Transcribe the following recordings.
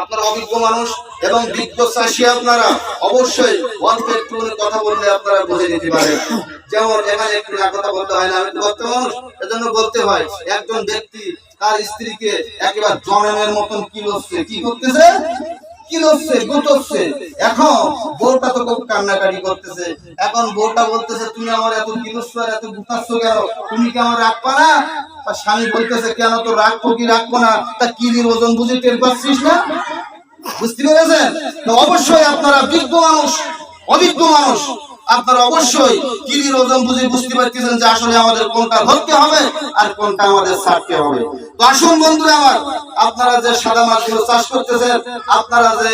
আপনারা অভিজ্ঞ মানুষ এবং বিজ্ঞ আপনারা, অবশ্যই অল্প একটু কথা বললে আপনারা বুঝে নিতে পারেন। যেমন এখানে একটু কথা বলতে হয় না, আমি মানুষ, এজন্য বলতে হয়, একজন ব্যক্তি তার স্ত্রীকে একেবারে জনমের মতন কি লচ্ছে কি করতেছে? কি লচ্ছে গুতচ্ছে এখন বউটা তো কান্নাকাটি করতেছে। এখন বউটা বলতেছে, তুমি আমার এত আর এত গুতাচ্ছ কেন? তুমি কি আমার রাখবা না? স্বামী বলতেছে, কেন তো রাখব কি রাখব না। তা কিলির ওজন বুঝে টের পাচ্ছিস না? বুঝতে পেরেছেন? অবশ্যই আপনারা বিজ্ঞ মানুষ অভিজ্ঞ মানুষ, আপনারা অবশ্যই কিলির ওজন বুঝে বুঝতে পারতেছেন যে আসলে আমাদের কোনটা ধরতে হবে আর কোনটা আমাদের ছাড়তে হবে। তো আসুন বন্ধুরা আমার, আপনারা যে সাদা মাছগুলো চাষ করতেছেন, আপনারা যে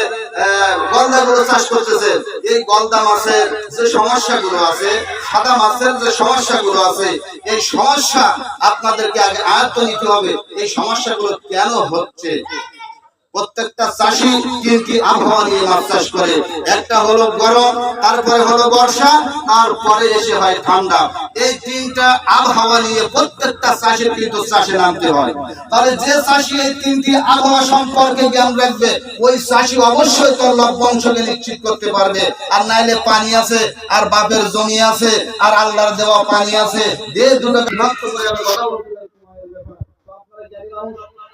গলদাগুলো চাষ করতেছেন, এই গলদা মাছের যে সমস্যাগুলো আছে সাদা মাছের যে সমস্যাগুলো আছে, এই সমস্যা আপনাদেরকে আগে আয়ত্ত নিতে হবে। এই সমস্যাগুলো কেন হচ্ছে? প্রত্যেকটা চাষি তিনটি আবহাওয়া নিয়ে মাছ চাষ করে? একটা হলো গরম, তারপরে হলো বর্ষা, তারপরে এসে হয় ঠান্ডা। এই তিনটা আবহাওয়া নিয়ে প্রত্যেকটা চাষির কিন্তু চাষে নামতে হয়। তাহলে যে চাষি এই তিনটি আবহাওয়া সম্পর্কে জ্ঞান রাখবে, ওই চাষি অবশ্যই তার লভ্যাংশকে নিশ্চিত করতে পারবে। আর নাইলে পানি আছে, আর বাপের জমি আছে, আর আল্লাহর দেওয়া পানি আছে। যে দুটো বিভক্ত করে কথা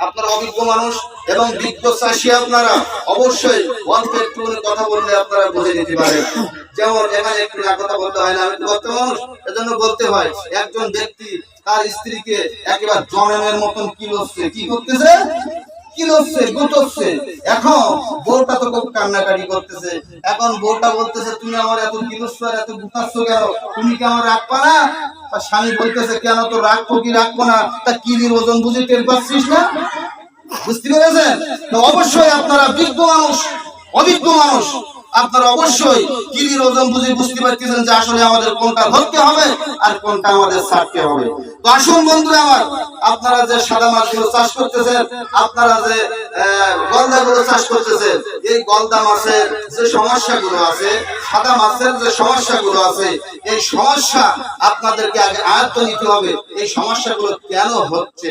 আপনারা অভিজ্ঞ মানুষ এবং বিজ্ঞ চাষি আপনারা, অবশ্যই অল্প কথা বললে আপনারা বুঝে নিতে পারেন। যেমন এখানে একটু না কথা বলতে হয় না, আমি তো বর্তমান মানুষ, এজন্য বলতে হয়, একজন ব্যক্তি তার স্ত্রীকে একেবারে জনমের মতন কি লচ্ছে কি করতেছে? কি এখন বউটা বলতেছে, তুমি আমার এত আর এত গুতাচ্ছ কেন? তুমি কি আমার রাখবা না আর স্বামী বলতেছে, কেন তো রাখব কি রাখব না? তা কিলির ওজন বুঝে টের পাচ্ছিস না? বুঝতে পেরেছেন? তো অবশ্যই আপনারা বিজ্ঞ মানুষ, অভিজ্ঞ মানুষ আপনারা অবশ্যই ওজন বুঝে বুঝতে পারতেছেন যে আসলে আমাদের কোনটা ধরতে হবে আর কোনটা আমাদের হবে। তো আসুন বন্ধুরা আমার, আপনারা যে সাদা চাষ করতেছেন, আপনারা যে চাষ করতেছেন, এই গলদা মাছের যে সমস্যাগুলো আছে, সাদা মাছের যে সমস্যাগুলো আছে, এই সমস্যা আপনাদেরকে আগে আয়ত্ত নিতে হবে। এই সমস্যাগুলো কেন হচ্ছে?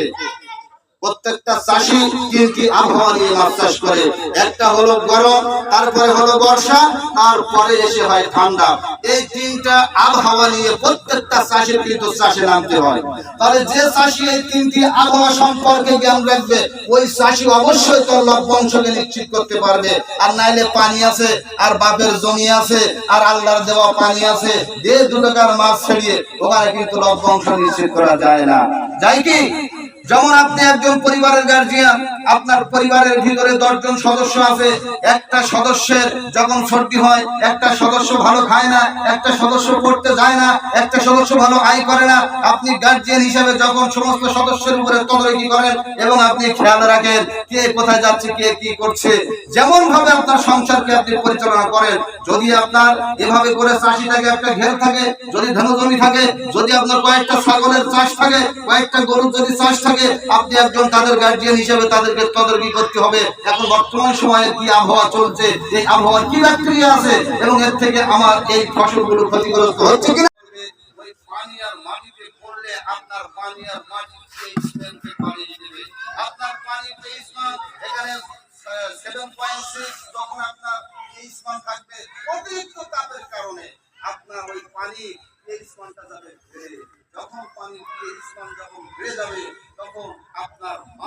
সম্পর্কে জ্ঞান রাখবে, ওই চাষি অবশ্যই তার নিশ্চিত করতে পারবে। আর নাইলে পানি আছে, আর বাপের জমি আছে, আর আল্লাহর দেওয়া পানি আছে, যে দু টাকার মাছ ছাড়িয়ে ওখানে কিন্তু লভ্যাংশ নিশ্চিত করা যায় না। যায় কি? যেমন আপনি একজন পরিবারের গার্জিয়ান আপনার পরিবারের ভিতরে দশজন সদস্য আছে। একটা সদস্যের যখন সর্দি হয়, একটা সদস্য ভালো খায় না, একটা সদস্য পড়তে যায় না, একটা সদস্য ভালো আয় করে না, আপনি গার্জিয়ান হিসেবে যখন সমস্ত সদস্যের উপরে তদারকি করেন এবং আপনি খেয়াল রাখেন কে কোথায় যাচ্ছে, কে কি করছে। যেমন ভাবে আপনার সংসারকে আপনি পরিচালনা করেন, যদি আপনার এভাবে করে চাষিটাকে একটা ঘের থাকে, যদি ধনু জমি থাকে, যদি আপনার কয়েকটা ছাগলের চাষ থাকে, কয়েকটা গরুর যদি চাষ থাকে, আপনি একজন তাদের গার্জিয়ান হিসেবে তাদেরকে তদারকি করতে হবে। এখন বর্তমান সময়ে কি আবহাওয়া চলছে, এই আবহাওয়ার কি ব্যাকটেরিয়া আছে এবং এর থেকে আমার এই ফসলগুলো ক্ষতিগ্রস্ত হচ্ছে কিনা? পানি আপনার পানি সেই দেবে। আপনার পানি সিক্স যখন কারণে আপনার ওই পানি তেইশ মানটা যাবে পানি তেইশ মান যখন বেড়ে যাবে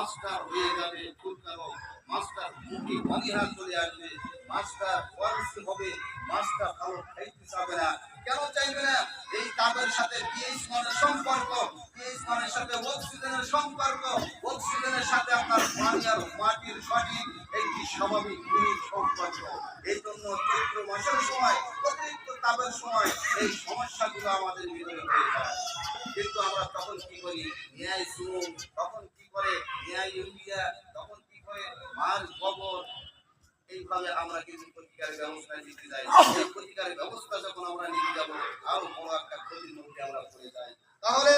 মাস্টার হয়ে যাবে ফুলকালো মাস্টার মুখে অনীহা চলে আসবে, মাস্টার ওয়ারসি হবে, মাস্টার ভালো খাইতে চাবে না। কেন চাইবে না? এই তাপের সাথে পিএইচ মানের সম্পর্ক পিএইচ মানের সাথে অক্সিজেনের সম্পর্ক অক্সিজেনের সাথে আপনার পানি আর মাটির সঠিক একটি স্বাভাবিক মিনিট সম্পর্ক। এই জন্য চৈত্র মাসের সময়, অতিরিক্ত তাপের সময় এই সমস্যাগুলো আমাদের ভিতরে হয়ে যায় কিন্তু আমরা তখন কি করি ন্যায় সুম তখন কি করে ন্যায় ইউরিয়া তখন কি করে মার গোবর এইভাবে আমরা কিন্তু প্রতিকারের ব্যবস্থা নিতে যাই। প্রতিকারের ব্যবস্থা যখন আমরা নিতে যাব আরও বড় একটা ক্ষতির মধ্যে আমরা পড়ে যাই। তাহলে